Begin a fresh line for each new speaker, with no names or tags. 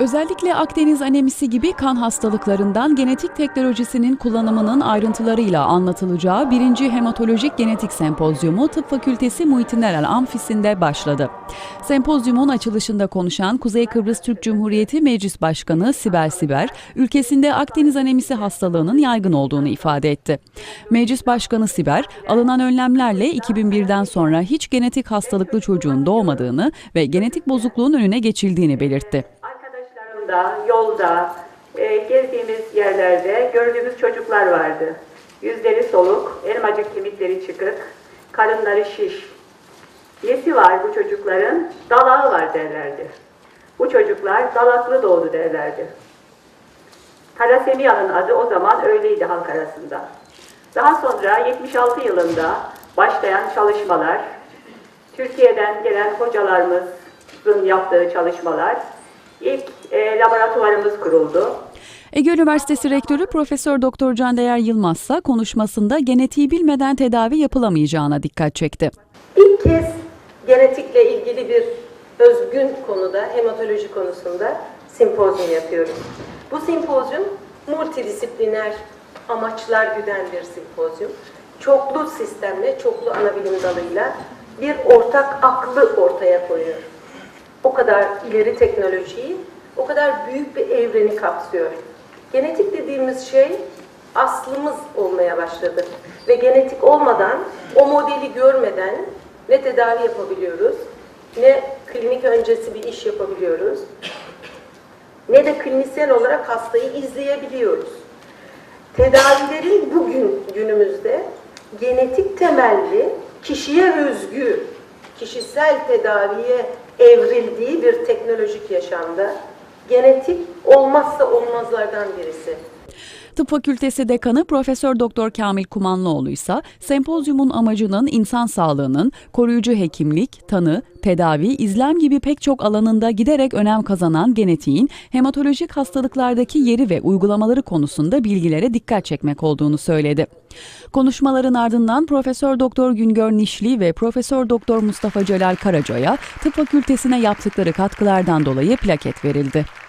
Özellikle Akdeniz anemisi gibi kan hastalıklarından genetik teknolojisinin kullanımının ayrıntılarıyla anlatılacağı 1. Hematolojik Genetik Sempozyumu Tıp Fakültesi Muhittin Erel Amfisi'nde başladı. Sempozyumun açılışında konuşan Kuzey Kıbrıs Türk Cumhuriyeti Meclis Başkanı Sibel Siber, ülkesinde Akdeniz anemisi hastalığının yaygın olduğunu ifade etti. Meclis Başkanı Siber, alınan önlemlerle 2001'den sonra hiç genetik hastalıklı çocuğun doğmadığını ve genetik bozukluğun önüne geçildiğini belirtti.
Arkadaşlarımda, yolda, e, gezdiğimiz yerlerde gördüğümüz çocuklar vardı. Yüzleri soluk, elmacık kemikleri çıkık, karınları şiş. Nesi var bu çocukların? Dalağı var derlerdi. Bu çocuklar dalaklı doğdu derlerdi. Talasemiyanın adı o zaman öyleydi halk arasında. Daha sonra 76 yılında başlayan çalışmalar, Türkiye'den gelen hocalarımızın yaptığı çalışmalar, ilk e, laboratuvarımız kuruldu.
Ege Üniversitesi Rektörü Profesör Doktor Candeyer Yılmaz ise konuşmasında genetiği bilmeden tedavi yapılamayacağına dikkat çekti.
İlk kez genetikle ilgili bir özgün konuda, hematoloji konusunda sempozyum yapıyoruz. Bu sempozyum multidisipliner amaçlar güden bir sempozyum. Çoklu sistemle, çoklu anabilim dalıyla bir ortak aklı ortaya koyuyor. O kadar ileri teknolojiyi, o kadar büyük bir evreni kapsıyor. Genetik dediğimiz şey aslımız olmaya başladı. Ve genetik olmadan, o modeli görmeden ne tedavi yapabiliyoruz, ne klinik öncesi bir iş yapabiliyoruz, ne de klinisyen olarak hastayı izleyebiliyoruz. Tedavilerin bugün günümüzde genetik temelli, kişiye özgü, kişisel tedaviye evrildiği bir teknolojik yaşamda genetik olmazsa olmazlardan birisi.
Tıp Fakültesi Dekanı Profesör Doktor Kamil Kumanlıoğlu ise sempozyumun amacının insan sağlığının koruyucu hekimlik, tanı, tedavi, izlem gibi pek çok alanında giderek önem kazanan genetiğin hematolojik hastalıklardaki yeri ve uygulamaları konusunda bilgilere dikkat çekmek olduğunu söyledi. Konuşmaların ardından Profesör Doktor Güngör Nişli ve Profesör Doktor Mustafa Celal Karaca'ya Tıp Fakültesine yaptıkları katkılardan dolayı plaket verildi.